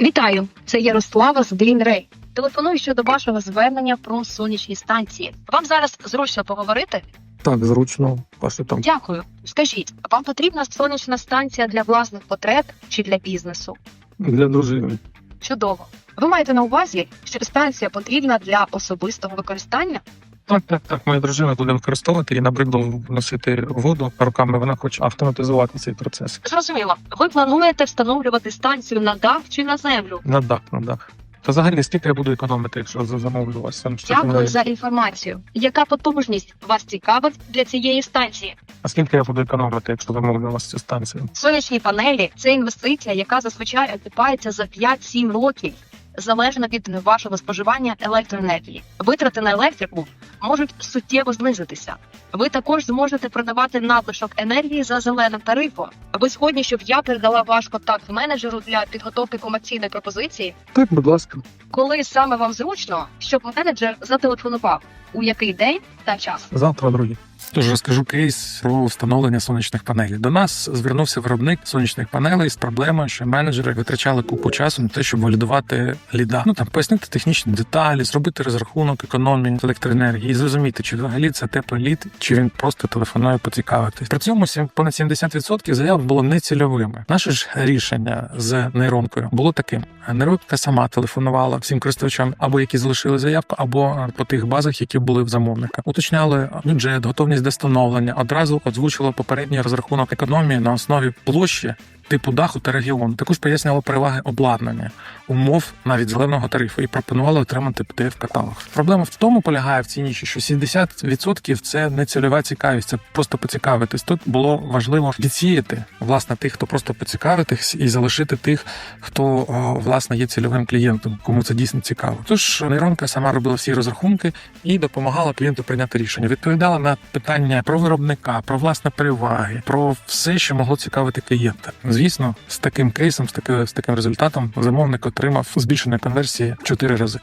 Вітаю! Це Ярослава з Green Телефоную щодо вашого звернення про сонячні станції. Вам зараз зручно поговорити? Так, зручно. Ваше там. Дякую. Скажіть, вам потрібна сонячна станція для власних потреб чи для бізнесу? Для дружини. Чудово. Ви маєте на увазі, що станція потрібна для особистого використання? Так, так, так. Моя дружина буде використовувати і набридло вносити воду руками. Вона хоче автоматизувати цей процес. Зрозуміло. Ви плануєте встановлювати станцію на дах чи на землю? На дах, на дах. Та взагалі скільки я буду економити, якщо за- замовлю вас сам Дякую за інформацію. Яка потужність вас цікавить для цієї станції? А скільки я буду економити, якщо замовлю вас цю станцію? Сонячні панелі це інвестиція, яка зазвичай окупається за 5-7 років, залежно від вашого споживання електроенергії. Витрати на електрику можуть суттєво знизитися. Ви також зможете продавати надлишок енергії за зеленим тарифом. Ви згодні, щоб я передала ваш контакт менеджеру для підготовки комерційної пропозиції, Так, будь ласка. коли саме вам зручно, щоб менеджер зателефонував у який день та час. Завтра, другі. Тож розкажу кейс про встановлення сонячних панелей. До нас звернувся виробник сонячних панелей з проблемою, що менеджери витрачали купу часу на те, щоб валідувати ліда. Ну там пояснити технічні деталі, зробити розрахунок економії електроенергії і зрозуміти, чи взагалі це теплий лід, чи він просто телефонує поцікавитись. При цьому понад 70% заяв було нецільовими. Наше ж рішення з нейронкою було таким: нейронка сама телефонувала всім користувачам, або які залишили заявку, або по тих базах, які були в замовника. Уточняли бюджет, готовність до встановлення. Одразу озвучило попередній розрахунок економії на основі площі. Типу даху та регіону також пояснювало переваги обладнання, умов навіть зеленого тарифу і пропонували отримати pdf каталог. Проблема в тому полягає в ціні, що 70% це не цільова цікавість, це просто поцікавитись. Тут було важливо відсіяти власне тих, хто просто поцікавитись, і залишити тих, хто власне є цільовим клієнтом, кому це дійсно цікаво. Тож нейронка сама робила всі розрахунки і допомагала клієнту прийняти рішення. Відповідала на питання про виробника, про власне переваги, про все, що могло цікавити клієнта. Звісно, з таким кейсом, з таким, з таким результатом, замовник отримав збільшення конверсії в 4 рази.